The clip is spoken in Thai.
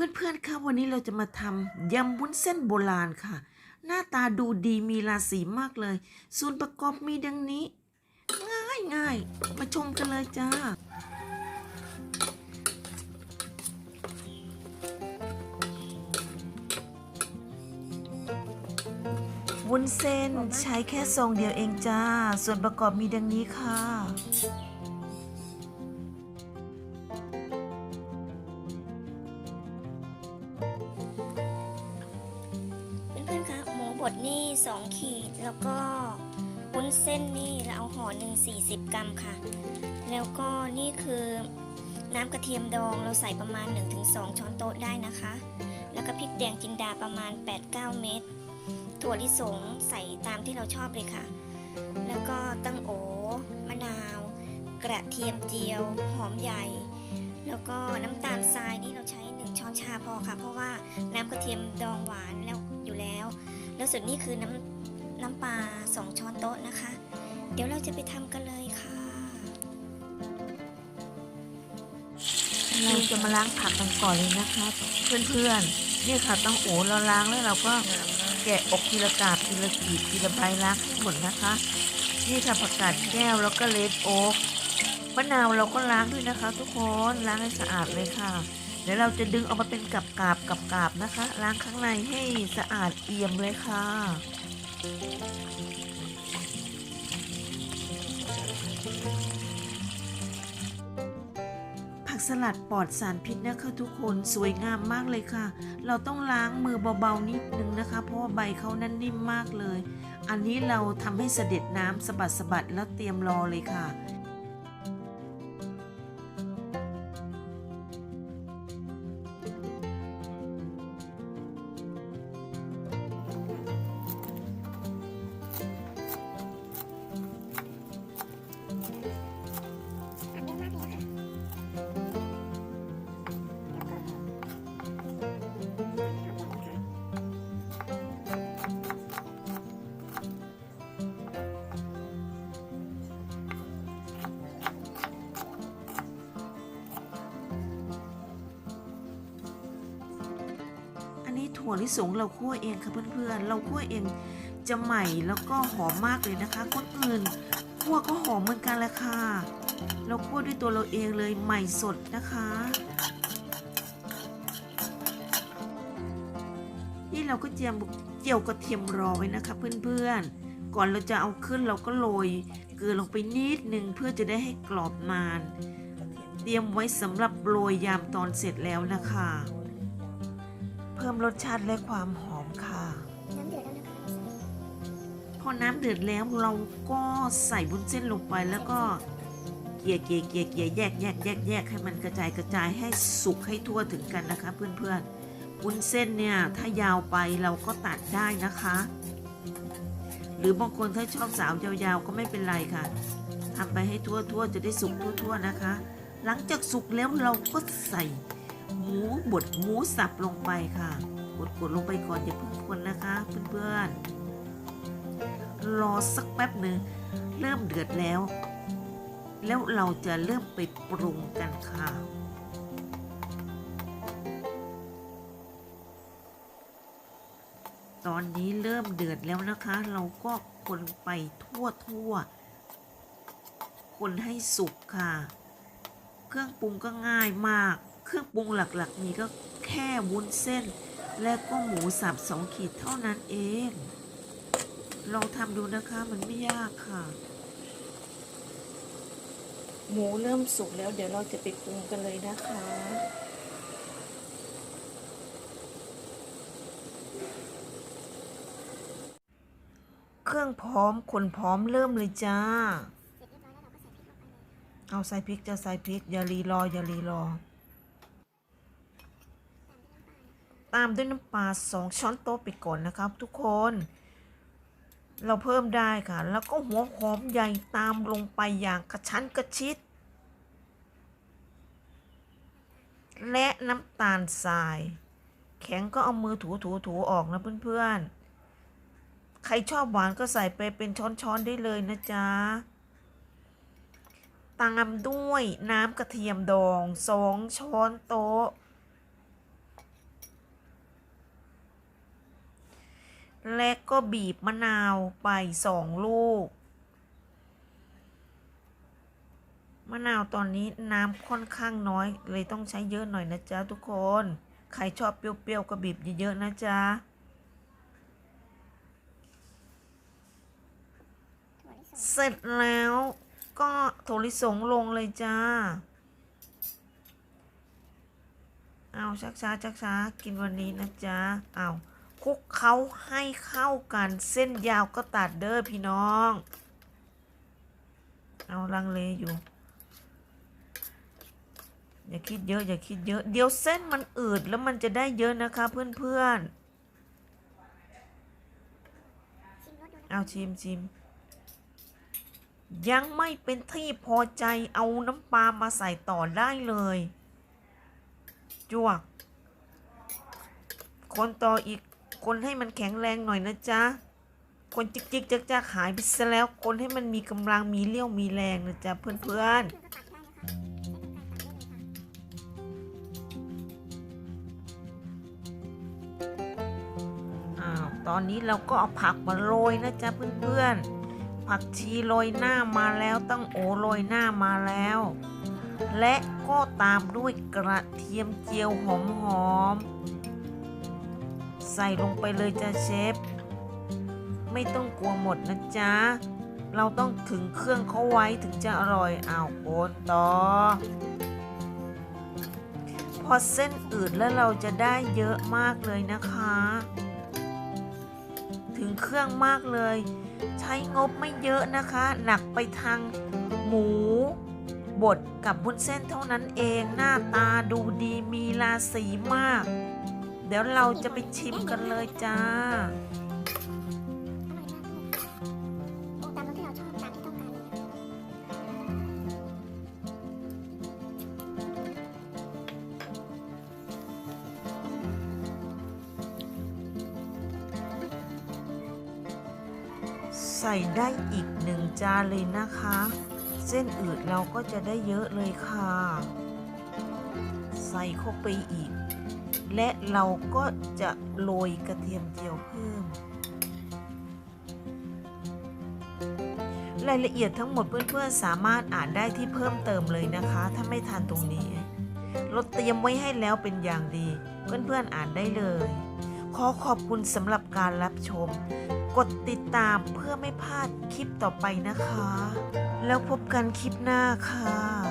เพื่อนๆคะวันนี้เราจะมาทำยำวุ้นเส้นโบราณค่ะ หน้าตาดูดีมีราศีมากเลย ส่วนประกอบมีดังนี้ ง่ายง่ายมาชมกันเลยจ้า วุ้นเส้นใช้แค่ซองเดียวเองจ้า ส่วนประกอบมีดังนี้ค่ะ เพื่อนๆคะหมูบดนี่ 2 ขีด แล้วก็วุ้นเส้นนี่เราเอาห่อหนึ่ง40 กรัมค่ะ แล้วก็นี่คือน้ำกระเทียมดองเราใส่ประมาณ 1-2 ช้อนโต๊ะได้นะคะ แล้วก็พริกแดงจินดาประมาณ 8-9 เม็ดถั่วลิสงใส่ตามที่เราชอบเลยค่ะ แล้วก็ตั้งโอมะนาว กระเทียมเจียว หอมใหญ่ แล้วก็น้ำตาลทรายนี่เราใช้ 1ช้อนชาพอค่ะ เพราะว่าน้ำกระเทียมดองหวานแล้วอยู่แล้ว แล้วส่วนนี้คือน้ำน้ำปลา2ช้อนโต๊ะนะคะ เดี๋ยวเราจะไปทำกันเลยค่ะ เราจะมาล้างผักกันก่อนเลยนะคะเพื่อนๆนี่ค่ะต้องโอ้เราล้างแล้วเราก็แกะออกทีละกาบทีละกีบทีละใบล้างให้หมดนะคะ นี่ค่ะผักกาดแก้วแล้วก็เลดโอ๊กมะนาวเราก็ล้างด้วยนะคะ ทุกคนล้างให้สะอาดเลยค่ะ เดี๋ยวเราจะดึงออกมาเป็นกับกาบกับกาบนะคะ ล้างข้างในให้สะอาดเอี่ยมเลยค่ะผักสลัดปลอดสารพิษนะคะทุกคนสวยงามมากเลยค่ะ เราต้องล้างมือเบาๆนิดนึงนะคะ เพราะว่าใบเขานั้นนิ่มมากเลย อันนี้เราทำให้เสด็จน้ำสะบัดสะบัดแล้วเตรียมรอเลยค่ะ นี้ถั่วลิสงเราคั่วเองค่ะเพื่อนๆ เราคั่วเองจะใหม่แล้วก็หอมมากเลยนะคะคนอื่นคั่วก็หอมเหมือนกันแหละค่ะ เราคั่วด้วยตัวเราเองเลยใหม่สดนะคะ นี่เราก็เจียมเจียวกระเทียมรอไว้นะคะเพื่อนๆ ก่อนเราจะเอาขึ้นเราก็โรยเกลือลงไปนิดนึงเพื่อจะได้ให้กรอบนาน เตรียมไว้สำหรับโรยยามตอนเสร็จแล้วนะคะ เพิ่มรสชาติและความหอมค่ะ น้ำเดือดแล้วนะคะพอน้ำเดือดแล้วเราก็ใส่บุ้นเส้นลงไปแล้วก็เกี่ยเกี่ยเกี่ยเกี่ยแยกแยกแยกแยกให้มันกระจายกระจายให้สุกให้ทั่วถึงกันนะคะ เพื่อนๆวุ้นเส้นเนี่ยถ้ายาวไปเราก็ตัดได้นะคะ หรือบางคนถ้าชอบสาวยาวๆก็ไม่เป็นไรค่ะทำไปให้ทั่วๆจะได้สุกทั่วๆนะคะ หลังจากสุกแล้วเราก็ใส่ หมูบดหมูสับลงไปค่ะกดๆลงไปก่อนอย่าเพิ่งคนนะคะเพื่อนๆรอสักแป๊บหนึ่งเริ่มเดือดแล้ว แล้วเราจะเริ่มไปปรุงกันค่ะตอนนี้เริ่มเดือดแล้วนะคะ เราก็คนไปทั่วทั่วๆคนให้สุกค่ะ เครื่องปรุงก็ง่ายมาก เครื่องปรุงหลักๆ มีก็แค่วุ้นเส้น และก็หมูสับสองขีดเท่านั้นเอง ลองทำดูนะคะมันไม่ยากค่ะ หมูเริ่มสุกแล้วเดี๋ยวเราจะไปปรุงกันเลยนะคะเครื่องพร้อมคนพร้อมเริ่มเลยจ้า เอาใส่พริกลงไปเลยเอาใส่พริกจะใส่พริก อย่ารีรอ อย่ารีรอ ตามด้วยน้ำปลาสองช้อนโต๊ะไปก่อนนะครับ ทุกคน เราเพิ่มได้ค่ะ แล้วก็หัวหอมใหญ่ตามลงไปอย่างกระชั้นกระชิด และน้ำตาลทราย แข็งก็เอามือถูถูถูออกนะเพื่อนๆ ใครชอบหวานก็ใส่ไปเป็นช้อนๆได้เลยนะจ๊ะตามด้วยน้ำกระเทียมดองสองช้อนโต๊ะ และก็บีบมะนาวไปสองลูก มะนาวตอนนี้น้ำค่อนข้างน้อย เลยต้องใช้เยอะหน่อยนะจ๊ะทุกคน ใครชอบเปรี้ยวๆก็บีบเยอะๆนะจ๊ะเสร็จแล้วก็โถลิสงลงเลยจ้า เอาชักช้าชักช้ากินวันนี้นะจ๊ะ เอา คลุกเขาให้เข้ากันเส้นยาวก็ตัดเด้อพี่น้อง เอาลังเลอยู่ อย่าคิดเยอะอย่าคิดเยอะเดี๋ยวเส้นมันอืดแล้วมันจะได้เยอะนะคะเพื่อนๆเอาชิมชิมยังไม่เป็นที่พอใจเอาน้ำปลามาใส่ต่อได้เลย จวก คนต่ออีก คนให้มันแข็งแรงหน่อยนะจ๊ะ คนจิกจิกจักจักหายไปซะแล้ว คนให้มันมีกำลังมีเลี้ยวมีแรงนะจ๊ะเพื่อนๆอ้าวตอนนี้เราก็เอาผักมาโรยนะจ๊ะเพื่อนๆ ผักชีโรยหน้ามาแล้วตั้งโอโรยหน้ามาแล้ว และก็ตามด้วยกระเทียมเจียวหอมๆ ใส่ลงไปเลยจ้ะเชฟ ไม่ต้องกลัวหมดนะจ๊ะ เราต้องถึงเครื่องเขาไว้ถึงจะอร่อยอ้าวโอนต่อ พอเส้นอืดแล้วเราจะได้เยอะมากเลยนะคะ ถึงเครื่องมากเลย ใช้งบไม่เยอะนะคะ หนักไปทางหมูบดกับบุญเส้นเท่านั้นเองหน้าตาดูดีมีราศีมาก เดี๋ยวเราจะไปชิมกันเลยจ้า ใส่ได้อีกหนึ่งจานเลยนะคะ เส้นอืดเราก็จะได้เยอะเลยค่ะ ใส่เข้าไปอีก และเราก็จะโรยกระเทียมเจียวเพิ่ม รายละเอียดทั้งหมดเพื่อนๆสามารถอ่านได้ที่เพิ่มเติมเลยนะคะ ถ้าไม่ทันตรงนี้เราเตรียมไว้ให้แล้วเป็นอย่างดี เพื่อนๆอ่านได้เลย ขอขอบคุณสำหรับการรับชม กดติดตามเพื่อไม่พลาดคลิปต่อไปนะคะ แล้วพบกันคลิปหน้าค่ะ